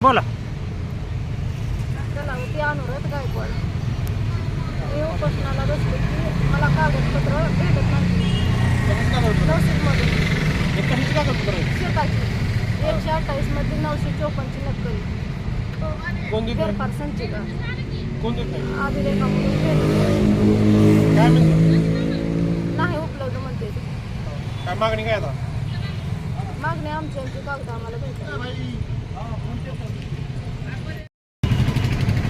बोला. कलावती गायकवाड मी उपोषणाला बसले की मला कागदपत्र भेटत नाही. शेताची एकशे अठ्ठावीसमध्ये नऊशे चोपन्नची नक्कल. कोण देत नाही? फेरफार संचिका कोण देत नाही? अभिलेखा म्हणून भेटत काय म्हणतो? नाही उपलब्ध म्हणते ते. काय मागणी काय आता? मागणी आमची आमची कागद आम्हाला भेटत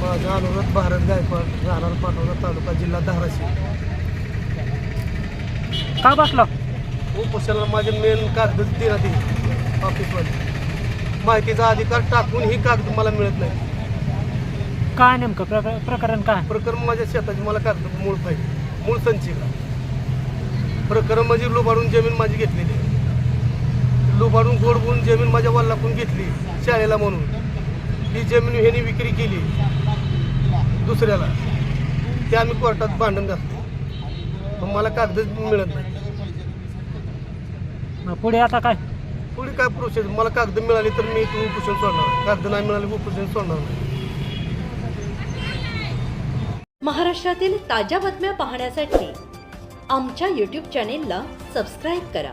माझं अनुरोध भारत गायकवाड राहणार पाटोदा तालुका जिल्हा धाराशिव. का बसला? उपोषणाला माझे मेन कागद देण्यात येईल ऑफिसमध्ये माहितीचा अधिकार टाकून ही कागद मला मिळत नाही. काय नेमकं? प्रक- प्रकरण काय? प्रकरण माझ्या शेताची मला कागद मूळ पाहिजे. मूळ संचिका. प्रकरण म्हणजे लुबाडून जमीन माझी घेतलेली आहे. लुबाडून गोडवून जमीन माझ्या वल्लाकून घेतली शाळेला म्हणून. ही जमीन ह्याने विक्री केली दुसऱ्याला. ते आम्ही कोर्टात भांडण घातले मला कागद मिळत नाही. पुढे आता काय? पुढे काय प्रोसेस मला कागद मिळाली तर मी इथून उपोषण सोडणार. कागद नाही मिळाली उपोषण सोडणार नाही. महाराष्ट्रातील ताज्या बातम्या पाहण्यासाठी आमच्या यूट्यूब चॅनेलला सबस्क्राईब करा.